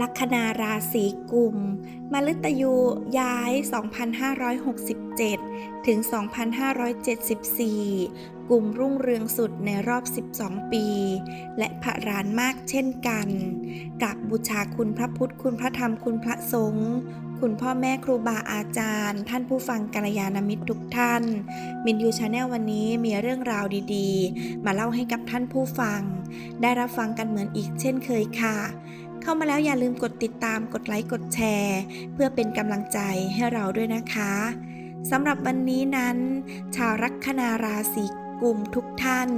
ลัคนาราศีกุมมฤตยูย้าย 2567 ถึง 2574 กลุ่มรุ่งเรืองสุดในรอบ 12 ปี และพระรานมากเช่นกันกับบูชาคุณพระพุทธคุณพระธรรมคุณพระสงฆ์คุณพ่อแม่ครูบาอาจารย์ ท่านผู้ฟังกัลยาณมิตรทุกท่าน มินยูชาแนลวันนี้มีเรื่องราวดีๆ มาเล่าให้กับท่านผู้ฟัง ได้รับฟังกันเหมือนอีกเช่นเคยค่ะ เข้ามาแล้วอย่าลืมกดติดตาม กดไลค์ กดแชร์ เพื่อเป็นกำลังใจให้เราด้วยนะคะสำหรับวันนี้นั้น ชาวลัคนาราศีกุมทุกท่าน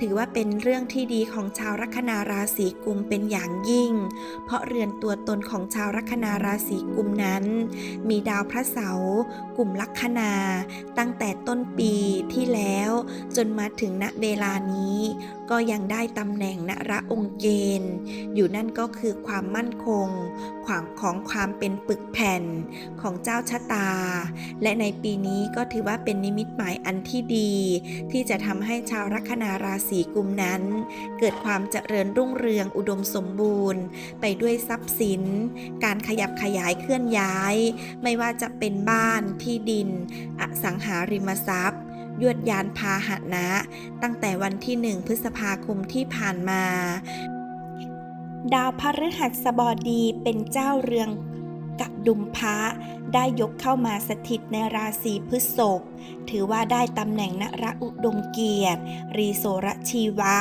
ถือว่าเป็นเรื่องที่ดีของชาวลัคนาราศีกุมเป็นอย่างยิ่ง เพราะเรือนตัวตนของชาวลัคนาราศีกุมนั้น มีดาวพระเสาร์กลุ่มลัคนา ตั้งแต่ต้นปีที่แล้ว จนมาถึงณเวลานี้ก็ยังได้ตำแหน่งณระองค์เกณฑ์ อยู่นั่นก็คือความมั่นคง ความของความเป็นปึกแผ่นของเจ้าชะตา และในปีนี้ก็ถือว่าเป็นนิมิตหมายอันที่ดี ที่จะทำให้ชาวลัคนาราศีกุมนั้น เกิดความเจริญรุ่งเรืองอุดมสมบูรณ์ ไปด้วยทรัพย์สิน การขยับขยายเคลื่อนย้าย ไม่ว่าจะเป็นบ้านที่ดิน อสังหาริมทรัพย์ ยวดยานพาหนะ ตั้งแต่วันที่ 1 พฤษภาคมที่ผ่านมา ดาวพฤหัสบดีเป็นเจ้าเรืองกดุมพระได้ยกเข้ามาสถิตในราศีพฤษภ ถือว่าได้ตำแหน่งนรอุดมเกียรติ รีโสรชีวะ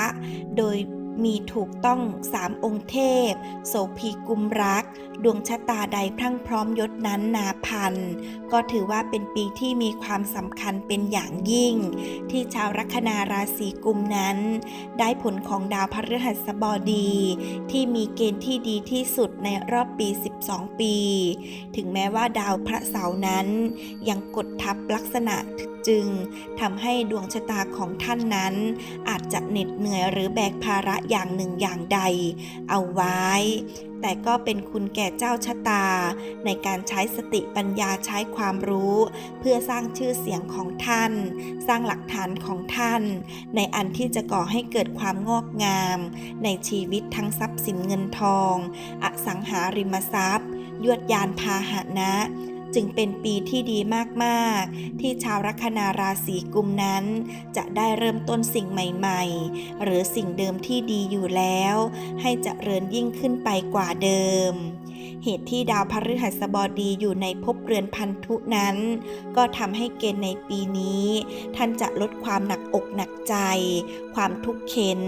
โดยมีถูกต้องสามองค์เทพ โสภีกุมรัก ดวงชะตาใดพรั่งพร้อมยศนั้นนาพันก็ถือว่าเป็นปีที่มีความสำคัญเป็นอย่างยิ่ง ที่ชาวลัคนาราศีกุมนั้น ได้ผลของดาวพฤหัสบดี ที่มีเกณฑ์ที่ดีที่สุดในรอบปี 12 ปี ถึงแม้ว่าดาวพระเสาร์นั้น ยังกดทับลักษณะจึงทำให้ดวงชะตาของท่านนั้น อาจจะเหน็ดเหนื่อยหรือแบกภาระอย่างหนึ่งอย่างใด เอาไว้ แต่ก็เป็นคุณแก่เจ้าชะตา ในการใช้สติปัญญาใช้ความรู้ เพื่อสร้างชื่อเสียงของท่าน สร้างหลักฐานของท่าน ในอันที่จะก่อให้เกิดความงอกงาม ในชีวิตทั้งทรัพย์สินเงินทอง อสังหาริมทรัพย์ ยวดยานพาหนะ จึงเป็นปีที่ดีมากๆ ที่ชาวลัคนาราศีกุมนั้น จะได้เริ่มต้นสิ่งใหม่ๆ หรือสิ่งเดิมที่ดีอยู่แล้ว ให้จเจริญยิ่งขึ้นไปกว่าเดิม เหตุที่ดาวพฤหัสบดีอยู่ในภพเรือนพันธุนั้น ก็ทำให้เกณฑ์ในปีนี้ ท่านจะลดความหนักอกหนักใจ ความทุกข์เข็น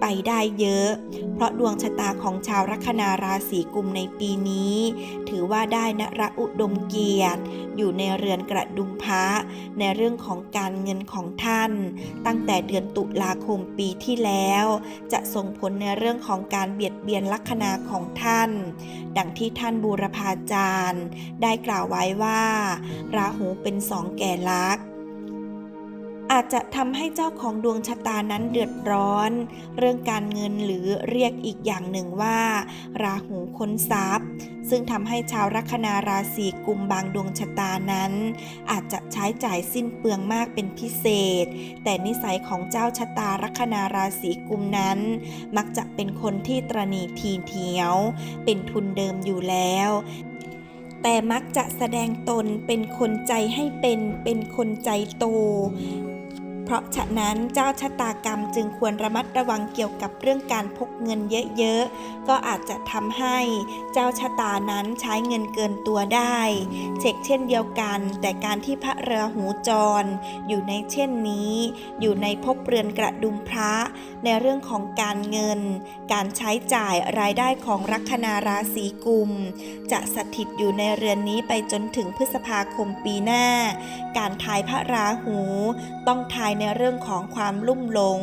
ไปได้เยอะ เพราะดวงชะตาของชาวลัคนาราศีกุมในปีนี้ ถือว่าได้นระอุดมเกียรติ อยู่ในเรือนกระดุมพระในเรื่องของการเงินของท่าน ตั้งแต่เดือนตุลาคมปีที่แล้ว จะส่งผลในเรื่องของการเบียดเบียนลัคนาของท่าน ดังที่ท่านบูรพาจารย์ ได้กล่าวไว้ว่า ราหูเป็นสองแก่ลักษ อาจจะทำให้เจ้าของดวงชะตานั้นเดือดร้อน เรื่องการเงินหรือเรียกอีกอย่างหนึ่งว่า ราหูค้นทรัพย์ ซึ่งทำให้ชาวลัคนาราศีกุมบางดวงชะตานั้น อาจจะใช้จ่ายสิ้นเปลืองมากเป็นพิเศษ แต่นิสัยของเจ้าชะตาลัคนาราศีกุมนั้น มักจะเป็นคนที่ตรณีทีเถียว เป็นทุนเดิมอยู่แล้วแต่มักจะแสดงตนเป็นคนใจให้เป็น เป็นคนใจโต ราะฉะนั้นเจ้าชะตากรรมจึงควรระมัดระวังเกี่ยวกับเรื่องการพกเงินเยอะๆ ก็อาจจะทำให้เจ้าชะตานั้นใช้เงินเกินตัวได้ เช็คเช่นเดียวกัน แต่การที่พระเรือหูจร อยู่ในเช่นนี้ อยู่ในภพเรือนกระดุมพระ ในเรื่องของการเงิน การใช้จ่ายรายได้ของลัคนาราศีกุม จะสถิตอยู่ในเรือนนี้ไปจนถึงพฤษภาคมปีหน้า การทายพระราหู ต้องทายในในเรื่องของความลุ่มหลง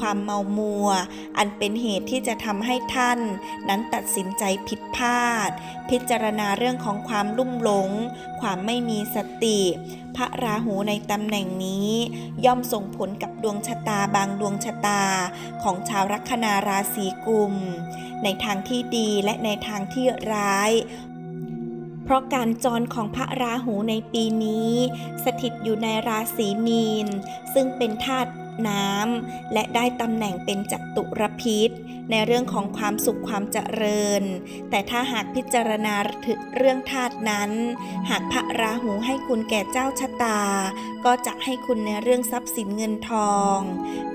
ความเมามัว อันเป็นเหตุที่จะทำให้ท่าน นั้นตัดสินใจผิดพลาด พิจารณาเรื่องของความลุ่มหลง ความไม่มีสติ พระราหูในตำแหน่งนี้ ย่อมส่งผลกับดวงชะตาบางดวงชะตา ของชาวลัคนาราศีกุม ในทางที่ดีและในทางที่ร้าย เพราะการจรของพระราหูในปีนี้ สถิตอยู่ในราศีมีน ซึ่งเป็นธาตุน้ำและได้ตำแหน่งเป็นจัตุรพิษ ในเรื่องของความสุขความเจริญ แต่ถ้าหากพิจารณาถึงเรื่องธาตุนั้น หากพระราหูให้คุณแก่เจ้าชะตา ก็จะให้คุณในเรื่องทรัพย์สินเงินทอง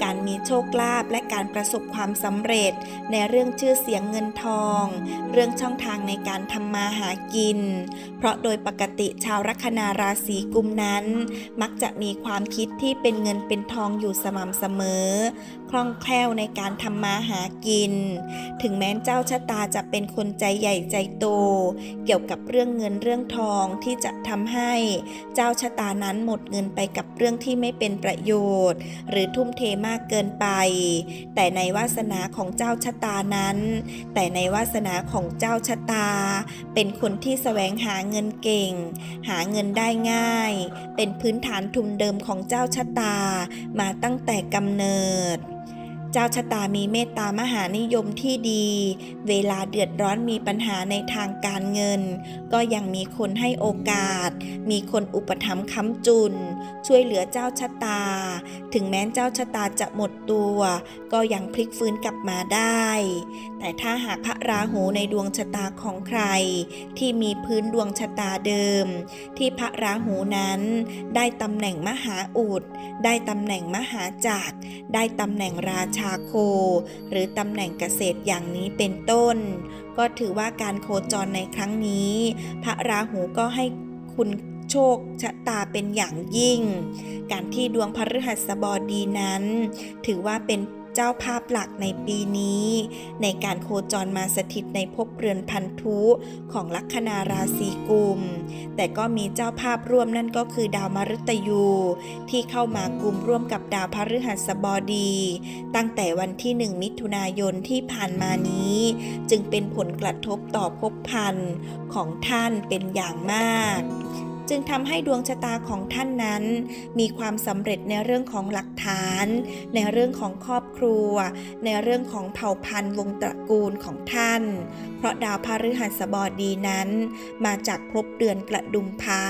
การมีโชคลาภและการประสบความสำเร็จ ในเรื่องชื่อเสียงเงินทอง เรื่องช่องทางในการทำมาหากิน เพราะโดยปกติชาวลัคนาราศีกุมนั้น มักจะมีความคิดที่เป็นเงินเป็นทองอยู่สม่ำเสมอ คล่องแคล่วในการทำมาหากิน ถึงแม้เจ้าชะตาจะเป็นคนใจใหญ่ใจโต เกี่ยวกับเรื่องเงินเรื่องทองที่จะทำให้เจ้าชะตานั้นหมดเงินไปกับเรื่องที่ไม่เป็นประโยชน์ หรือทุ่มเทมากเกินไป แต่ในวาสนาของเจ้าชะตานั้น แต่ในวาสนาของเจ้าชะตา เป็นคนที่แสวงหาเงินเก่ง หาเงินได้ง่าย เป็นพื้นฐานทุนเดิมของเจ้าชะตา มาตั้งแต่กำเนิด จ้าชะตามีเมตตามหานิยมที่ดี เวลาเดือดร้อนมีปัญหาในทางการเงิน ก็ยังมีคนให้โอกาส มีคนอุปถัมภ์ค้ำจุน ช่วยเหลือเจ้าชะตา ถึงแม้เจ้าชะตาจะหมดตัว ก็ยังพลิกฟื้นกลับมาได้ แต่ถ้าหากพระราหูในดวงชะตาของใคร ที่มีพื้นดวงชะตาเดิม ที่พระราหูนั้นได้ตำแหน่งมหาอุด ได้ตำแหน่งมหาจักร ได้ตำแหน่งราชาโค หรือตำแหน่งเกษตรอย่างนี้เป็นต้น ก็ถือว่าการโคจรในครั้งนี้ พระราหูก็ให้คุณโชคชะตาเป็นอย่างยิ่ง การที่ดวงพฤหัสบดีนั้น ถือว่าเป็น เจ้าภาพหลักในปีนี้ ในการโคจรมาสถิตในภพเรือนพันธุของลัคนาราศีกุม แต่ก็มีเจ้าภาพร่วมนั่นก็คือดาวมฤตยู ที่เข้ามากุมร่วมกับดาวพฤหัสบดี ตั้งแต่วันที่ 1 มิถุนายนที่ผ่านมานี้ จึงเป็นผลกระทบต่อภพพันธุ์ของท่านเป็นอย่างมาก จึงทำให้ดวงชะตาของท่านนั้น มีความสำเร็จในเรื่องของหลักฐาน ในเรื่องของครอบครัว ในเรื่องของเผ่าพันธุ์วงตระกูลของท่าน เพราะดาวพฤหัสบดีนั้น มาจากภพเรือนกระดุมพระ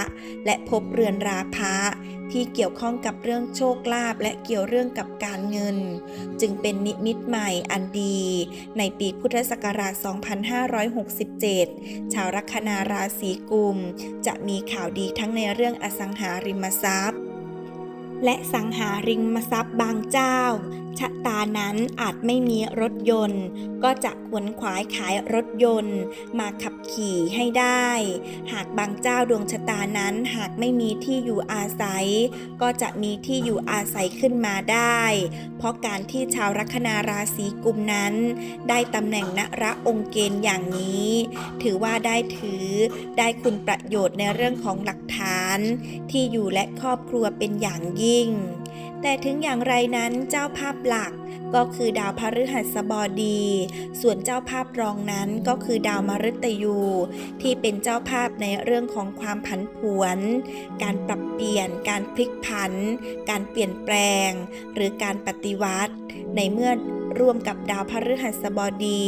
และภพเรือนราพระที่เกี่ยวข้องกับเรื่องโชคลาภและเกี่ยวเรื่องกับการเงิน จึงเป็นนิมิตใหม่อันดี ในปีพุทธศักราช 2567 ชาวลัคนาราศีกุม จะมีข่าวดีทั้งในเรื่องอสังหาริมทรัพย์ และสังหาริมทรัพย์บางเจ้าชะตานั้นอาจไม่มีรถยนต์ ก็จะขวนขวายขายรถยนต์ มาขับขี่ให้ได้ หากบางเจ้าดวงชะตานั้นหากไม่มีที่อยู่อาศัย ก็จะมีที่อยู่อาศัยขึ้นมาได้ เพราะการที่ชาวลัคนาราศีกุมนั้น ได้ตำแหน่งนระองค์เกณฑ์อย่างนี้ ถือว่าได้ถือได้คุณประโยชน์ในเรื่องของหลักฐาน ที่อยู่และครอบครัวเป็นอย่างยิ่ง แต่ถึงอย่างไรนั้นเจ้าภาพหลักก็คือดาวพฤหัสบดี ส่วนเจ้าภาพรองนั้นก็คือดาวมฤตยู ที่เป็นเจ้าภาพในเรื่องของความผันผวน การปรับเปลี่ยน การพลิกผัน การเปลี่ยนแปลง หรือการปฏิวัติ ในเมื่อร่วมกับดาวพฤหัสบดี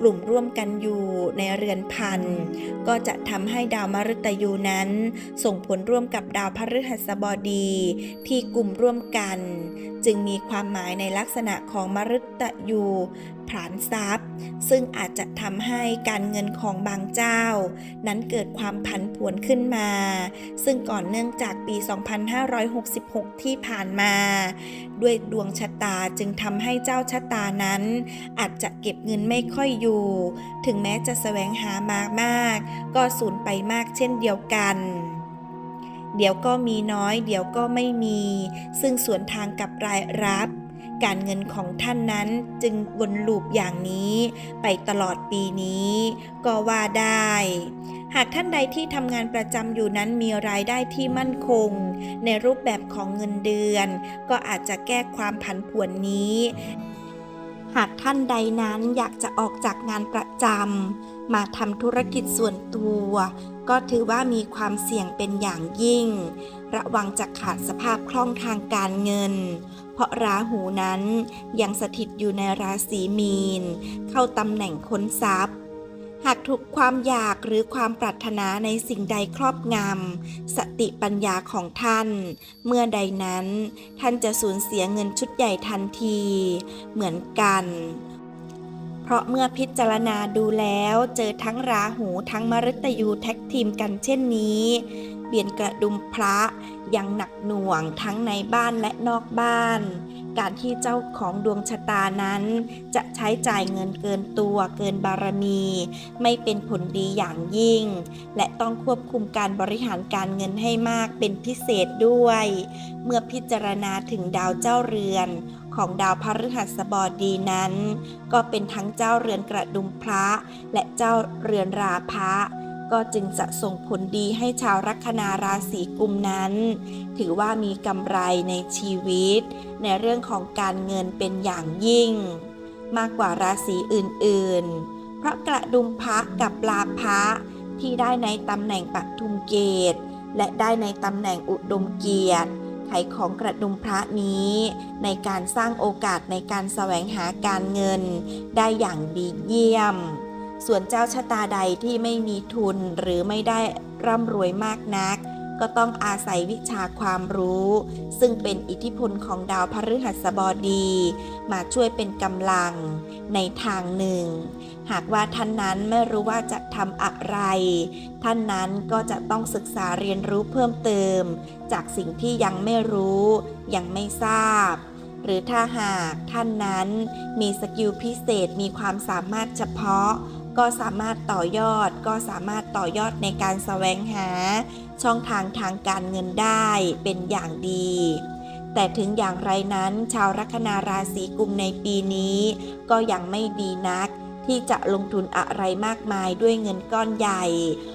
กลุ่มร่วมกันอยู่ในเรือนพัน ก็จะทำให้ดาวมฤตยูนั้น ส่งผลร่วมกับดาวพฤหัสบดีที่กลุ่มร่วมกัน จึงมีความหมายในลักษณะของมฤตยูผลานทรัพย์ ซึ่งอาจจะทำให้การเงินของบางเจ้า นั้นเกิดความผันผวนขึ้นมา ซึ่งก่อนเนื่องจากปี 2566 ที่ผ่านมา ด้วยดวงชะตาจึงทำให้เจ้าชะตานั้น อาจจะเก็บเงินไม่ค่อยอยู่ ถึงแม้จะแสวงหามามาก ก็สูญไปมากเช่นเดียวกัน เดี๋ยวก็มีน้อย เดี๋ยวก็ไม่มี ซึ่งสวนทางกับรายรับ การเงินของท่านนั้นจึงวนลูปอย่างนี้ ไปตลอดปีนี้ ก็ว่าได้ หากท่านใดที่ทำงานประจำอยู่นั้นมีรายได้ที่มั่นคง ในรูปแบบของเงินเดือน ก็อาจจะแก้ความผันผวนนี้ หากท่านใดนั้นอยากจะออกจากงานประจำมาทำธุรกิจส่วนตัว ก็ถือว่ามีความเสี่ยงเป็นอย่างยิ่ง ระวังจะขาดสภาพคล่องทางการเงิน เพราะราหูนั้นยังสถิตอยู่ในราศีมีน เข้าตำแหน่งค้นทรัพย์ หากถูกความอยากหรือความปรารถนาในสิ่งใดครอบงำสติปัญญาของท่าน เมื่อใดนั้น ท่านจะสูญเสียเงินชุดใหญ่ทันที เหมือนกัน เพราะเมื่อพิจารณาดูแล้วเจอทั้งราหูทั้งมฤตยูแท็กทีมกันเช่นนี้ เบียนกระดุมพระยังหนักหน่วงทั้งในบ้านและนอกบ้าน การที่เจ้าของดวงชะตานั้น จะใช้จ่ายเงินเกินตัวเกินบารมี ไม่เป็นผลดีอย่างยิ่ง และต้องควบคุมการบริหารการเงินให้มากเป็นพิเศษด้วย เมื่อพิจารณาถึงดาวเจ้าเรือนของดาวพฤหัสบดีนั้น ก็เป็นทั้งเจ้าเรือนกระดุมพระ และเจ้าเรือนราพระ ก็จึงจะส่งผลดีให้ชาวลัคนาราศีกุมนั้น ถือว่ามีกำไรในชีวิต ในเรื่องของการเงินเป็นอย่างยิ่ง มากกว่าราศีอื่นๆ เพราะกระดุมพระกับลาภะที่ได้ในตำแหน่งปัทุมเกต และได้ในตำแหน่งอุดมเกียรติไขของกระดุมพระนี้ ในการสร้างโอกาสในการแสวงหาการเงิน ได้อย่างดีเยี่ยม ส่วนเจ้าชะตาใดที่ไม่มีทุนหรือไม่ได้ร่ำรวยมากนัก ก็ต้องอาศัยวิชาความรู้ ซึ่งเป็นอิทธิพลของดาวพฤหัสบดี มาช่วยเป็นกำลังในทางหนึ่ง หากว่าท่านนั้นไม่รู้ว่าจะทำอะไร ท่านนั้นก็จะต้องศึกษาเรียนรู้เพิ่มเติม จากสิ่งที่ยังไม่รู้ ยังไม่ทราบหรือถ้าหากท่านนั้นมีสกิลพิเศษมีความสามารถเฉพาะ ก็สามารถต่อยอดก็สามารถต่อยอดในการแสวงหา ช่องทางทางการเงินได้เป็นอย่างดี แต่ถึงอย่างไรนั้น ชาวลัคนาราศีกุมในปีนี้ ก็ยังไม่ดีนักที่จะลงทุนอะไรมากมายด้วยเงินก้อนใหญ่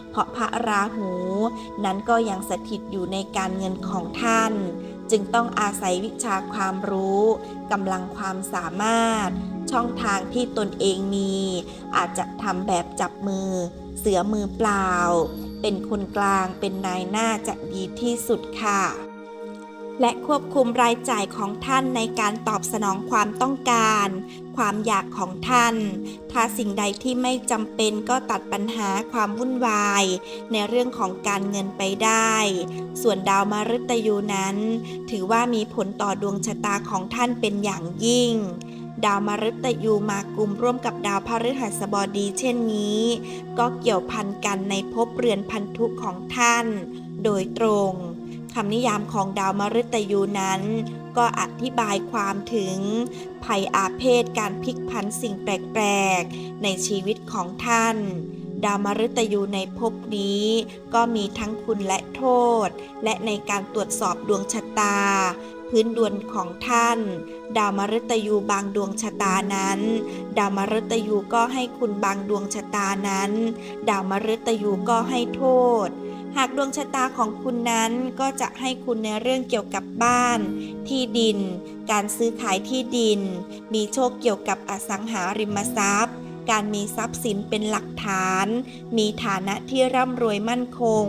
เพราะพระราหู นั้นก็ยังสถิตอยู่ในการเงินของท่าน จึงต้องอาศัยวิชาความรู้กำลังความสามารถ ช่องทางที่ตนเองมี อาจจะทำแบบจับมือ เสือมือเปล่า เป็นคนกลางเป็นนายหน้าจะดีที่สุดค่ะ และควบคุมรายจ่ายของท่านในการตอบสนองความต้องการ ความอยากของท่าน ถ้าสิ่งใดที่ไม่จำเป็นก็ตัดปัญหาความวุ่นวาย ในเรื่องของการเงินไปได้ ส่วนดาวมฤตยูนั้น ถือว่ามีผลต่อดวงชะตาของท่านเป็นอย่างยิ่ง ดาวมฤตยูมากุมร่วมกับดาวพฤหัสบดี เช่นนี้ ก็เกี่ยวพันกันในภพเรือนพันธุของท่าน โดยตรงคำนิยามของดาวมฤตยูนั้น ก็อธิบายความถึง ภัยอาเพศการพลิกผันสิ่งแปลกๆ ในชีวิตของท่าน ดาวมฤตยูในภพนี้ ก็มีทั้งคุณและโทษ และในการตรวจสอบดวงชะตา พื้นดวงของท่าน ดาวมฤตยูบางดวงชะตานั้น ดาวมฤตยูก็ให้คุณบางดวงชะตานั้น ดาวมฤตยูก็ให้โทษ หากดวงชะตาของคุณนั้นก็จะให้คุณในเรื่องเกี่ยวกับบ้าน ที่ดิน การซื้อขายที่ดิน มีโชคเกี่ยวกับอสังหาริมทรัพย์การมีทรัพย์สินเป็นหลักฐาน มีฐานะที่ร่ำรวยมั่นคง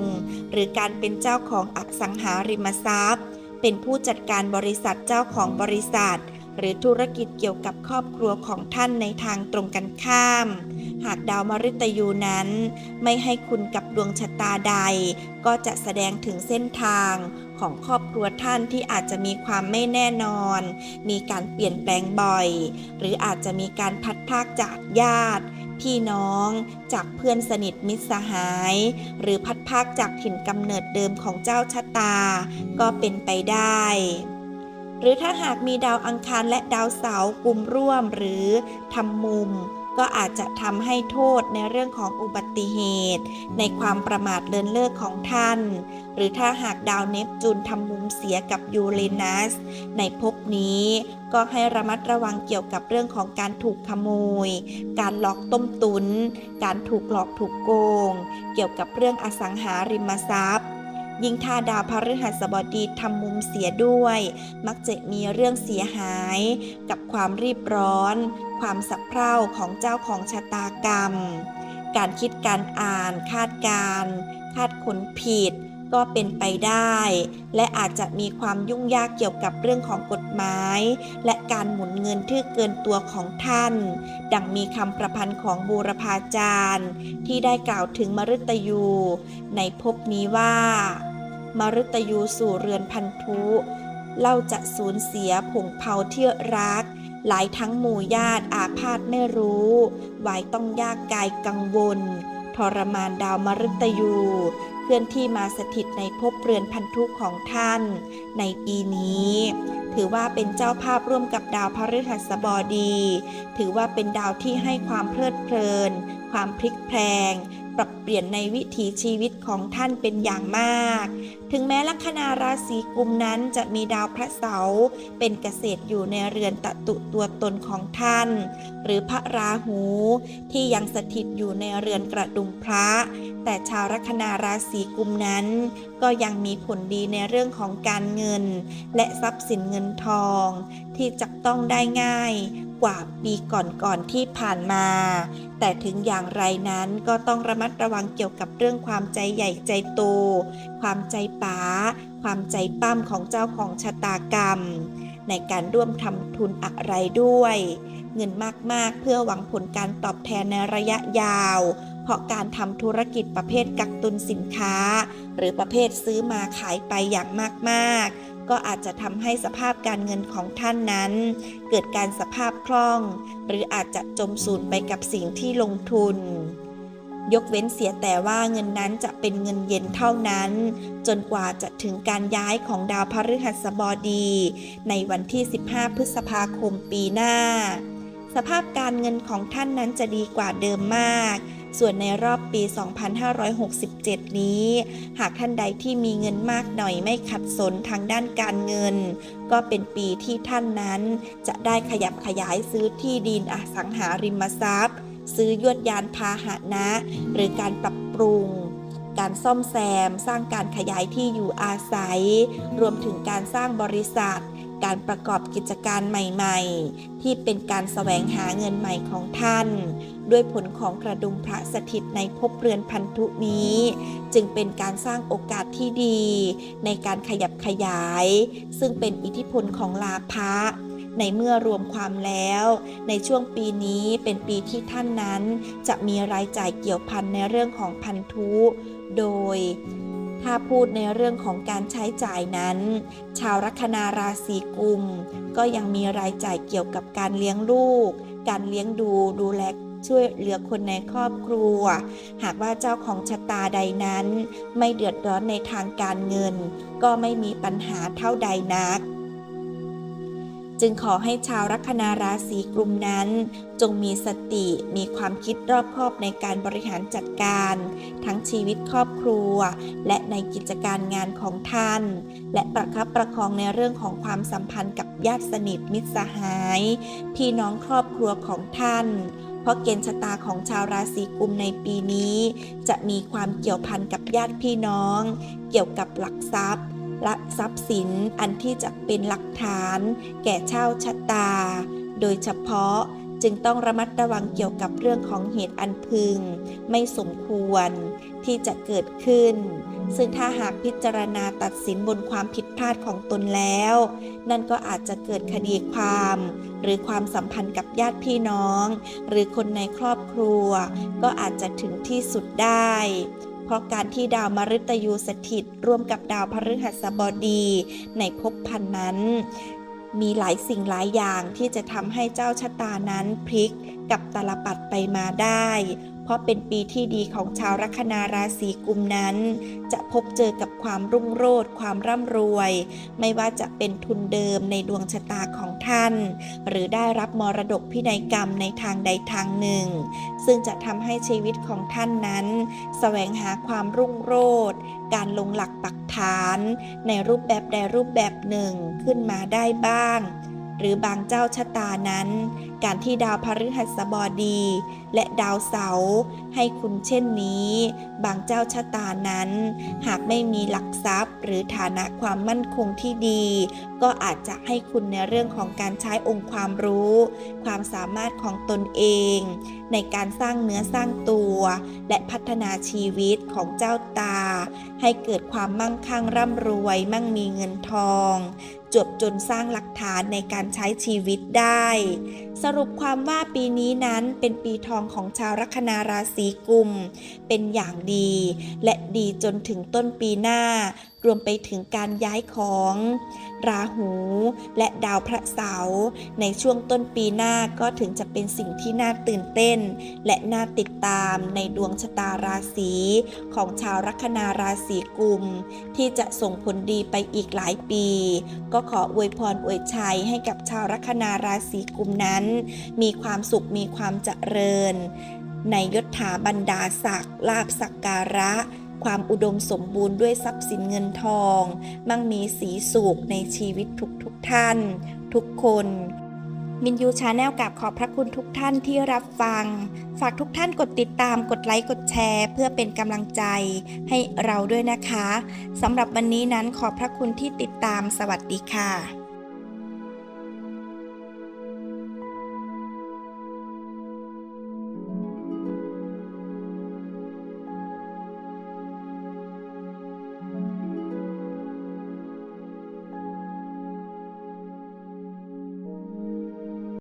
หรือการเป็นเจ้าของอสังหาริมทรัพย์ เป็นผู้จัดการบริษัทเจ้าของบริษัท หรือธุรกิจเกี่ยวกับครอบครัวของท่านในทางตรงกันข้าม หากดาวมฤตยูนั้น ไม่ให้คุณกับดวงชะตาใด ก็จะแสดงถึงเส้นทางของครอบครัวท่านที่อาจจะมีความไม่แน่นอน มีการเปลี่ยนแปลงบ่อย หรืออาจจะมีการพัดพากจากญาติ พี่น้อง จากเพื่อนสนิทมิตรสหาย หรือพัดพรากจากถิ่นกำเนิดเดิมของเจ้าชะตา ก็เป็นไปได้ หรือถ้าหากมีดาวอังคารและดาวเสาร์กลุ่มร่วมหรือทำมุมก็อาจจะทำให้โทษในเรื่องของอุบัติเหตุ ในความประมาทเลินเล่อของท่าน หรือถ้าหากดาวเนปจูนทำมุมเสียกับยูเรนัส ในภพนี้ ก็ให้ระมัดระวังเกี่ยวกับเรื่องของการถูกขโมย การหลอกต้มตุน การถูกหลอกถูกโกง เกี่ยวกับเรื่องอสังหาริมทรัพย์ยิ่งถ้าดาวพฤหัสบดีทำมุมเสียด้วย มักจะมีเรื่องเสียหาย กับความรีบร้อน ความสับเพร่าของเจ้าของชะตากรรม การคิดการอ่าน คาดการ คาดขนผิด ก็เป็นไปได้ และอาจจะมีความยุ่งยากเกี่ยวกับเรื่องของกฎหมาย และการหมุนเงินที่เกินตัวของท่าน ดังมีคำประพันธ์ของบูรพาจารย์ ที่ได้กล่าวถึงมฤตยู ในภพนี้ว่า มฤตยูสู่เรือนพันธุเล่าจะสูญเสียผงเผาเที่รัก หลายทั้งหมู่ญาติอาพาธไม่รู้วายต้องยากกายกังวล ทรมานดาวมฤตยู เคลื่อนที่มาสถิตในภพเรือนพันธุของท่าน ในปีนี้ ถือว่าเป็นเจ้าภาพร่วมกับดาวพฤหัสบดี ถือว่าเป็นดาวที่ให้ความเพลิดเพลิน ความพลิกแพลง ปรับเปลี่ยนในวิถีชีวิตของท่านเป็นอย่างมาก ถึงแม้ลัคนาราศีกุมนั้นจะมีดาวพระเสาร์เป็นเกษตรอยู่ในเรือนตะตุตัวตนของท่าน หรือพระราหูที่ยังสถิตอยู่ในเรือนกระดุมพระ แต่ชาวลัคนาราศีกุมนั้น ก็ยังมีผลดีในเรื่องของการเงิน และทรัพย์สินเงินทอง ที่จับต้องได้ง่าย กว่าปีก่อนๆที่ผ่านมา แต่ถึงอย่างไรนั้นก็ต้องระมัดระวังเกี่ยวกับเรื่องความใจใหญ่ใจโต ความใจป๋า ความใจปั้มของเจ้าของชะตากรรม ในการร่วมทำทุนอะไรด้วย เงินมากๆเพื่อหวังผลการตอบแทนในระยะยาว เพราะการทำธุรกิจประเภทกักตุนสินค้า หรือประเภทซื้อมาขายไปอย่างมากๆ ก็อาจจะทำให้สภาพการเงินของท่านนั้น เกิดการสภาพคล่อง หรืออาจจะจมสูญไปกับสิ่งที่ลงทุน ยกเว้นเสียแต่ว่าเงินนั้นจะเป็นเงินเย็นเท่านั้น จนกว่าจะถึงการย้ายของดาวพฤหัสบดี ในวันที่ 15 พฤษภาคมปีหน้า สภาพการเงินของท่านนั้นจะดีกว่าเดิมมาก ส่วนในรอบปี 2567 นี้ หากท่านใดที่มีเงินมากหน่อยไม่ขัดสนทางด้านการเงิน ก็เป็นปีที่ท่านนั้น จะได้ขยับขยายซื้อที่ดินอสังหาริมทรัพย์ ซื้อยวดยานพาหนะ หรือการปรับปรุงการซ่อมแซม สร้างการขยายที่อยู่อาศัย รวมถึงการสร้างบริษัท การประกอบกิจการใหม่ๆ ที่เป็นการแสวงหาเงินใหม่ของท่าน ด้วยผลของกระดุมพระสถิตในภพเรือนพันธุนี้ จึงเป็นการสร้างโอกาสที่ดี ในการขยับขยาย ซึ่งเป็นอิทธิพลของลาภะในเมื่อรวมความแล้ว ในช่วงปีนี้เป็นปีที่ท่านนั้น จะมีรายจ่ายเกี่ยวพันในเรื่องของพันธุ โดย ถ้าพูดในเรื่องของการใช้จ่ายนั้น ชาวลัคนาราศีกุม ก็ยังมีรายจ่ายเกี่ยวกับการเลี้ยงลูก การเลี้ยงดูดูแลช่วยเหลือคนในครอบครัว หากว่าเจ้าของชะตาใดนั้น ไม่เดือดร้อนในทางการเงิน ก็ไม่มีปัญหาเท่าใดนัก จึงขอให้ชาวลัคนาราศีกลุ่มนั้น จงมีสติมีความคิดรอบคอบในการบริหารจัดการ ทั้งชีวิตครอบครัว และในกิจการงานของท่าน และประคับประคองในเรื่องของความสัมพันธ์กับญาติสนิทมิตรสหาย พี่น้องครอบครัวของท่านเพราะเกณฑ์ชะตาของชาวราศีกุมในปีนี้ จะมีความเกี่ยวพันกับญาติพี่น้อง เกี่ยวกับหลักทรัพย์ ละทรัพย์สินอันที่จะเป็นหลักฐาน แก่เช่าชะตา โดยเฉพาะจึงต้องระมัดระวังเกี่ยวกับเรื่องของเหตุอันพึง ไม่สมควรที่จะเกิดขึ้น ซึ่งถ้าหากพิจารณาตัดสินบนความผิดพลาดของตนแล้ว นั่นก็อาจจะเกิดคดีความ หรือความสัมพันธ์กับญาติพี่น้อง หรือคนในครอบครัว ก็อาจจะถึงที่สุดได้ เพราะการที่ดาวมฤตยูสถิตร่วมกับดาวพฤหัสบดีในภพพันนั้น มีหลายสิ่งหลายอย่างที่จะทำให้เจ้าชะตานั้นพลิกกับตลปัดไปมาได้ เพราะเป็นปีที่ดีของชาวลัคนาราศีกุมนั้น จะพบเจอกับความรุ่งโรจน์ความร่ำรวย ไม่ว่าจะเป็นทุนเดิมในดวงชะตาของท่าน หรือได้รับมรดกพินัยกรรมในทางใดทางหนึ่ง ซึ่งจะทำให้ชีวิตของท่านนั้นแสวงหาความรุ่งโรจน์การลงหลักปักฐาน ในรูปแบบใดรูปแบบหนึ่งขึ้นมาได้บ้าง หรือบางเจ้าชะตานั้นการที่ดาวพฤหัสบดี และดาวเสาร์ให้คุณเช่นนี้ บางเจ้าชะตานั้น หากไม่มีหลักทรัพย์ หรือฐานะความมั่นคงที่ดี ก็อาจจะให้คุณในเรื่องของการใช้องค์ความรู้ ความสามารถของตนเอง ในการสร้างเนื้อสร้างตัว และพัฒนาชีวิตของเจ้าตา ให้เกิดความมั่งคั่งร่ำรวยมั่งมีเงินทองจวบจนสร้างหลักฐานในการใช้ชีวิตได้สรุปความว่าปีนี้นั้นเป็นปีทองของชาวลัคนาราศีกุม เป็นอย่างดี และดีจนถึงต้นปีหน้า รวมไปถึงการย้ายของ ราหูและดาวพระเสาร์ในช่วงต้นปีหน้าก็ถึงจะเป็นสิ่งที่น่าตื่นเต้น และน่าติดตามในดวงชะตาราศีของชาวลัคนาราศีกุม ที่จะส่งผลดีไปอีกหลายปี ก็ขออวยพรอวยชัยให้กับชาวลัคนาราศีกุมนั้น มีความสุขมีความเจริญ ในยศถาบรรดาศักดิ์ลาบสักการะ ความอุดมสมบูรณ์ด้วยทรัพย์สินเงินทอง มั่งมีสีสุขในชีวิตทุกทุกท่าน ทุกคน มินยูชาแนลกับขอบพระคุณทุกท่านที่รับฟัง ฝากทุกท่านกดติดตามกดไลค์กดแชร์ เพื่อเป็นกำลังใจให้เราด้วยนะคะสำหรับวันนี้นั้นขอบพระคุณที่ติดตามสวัสดีค่ะ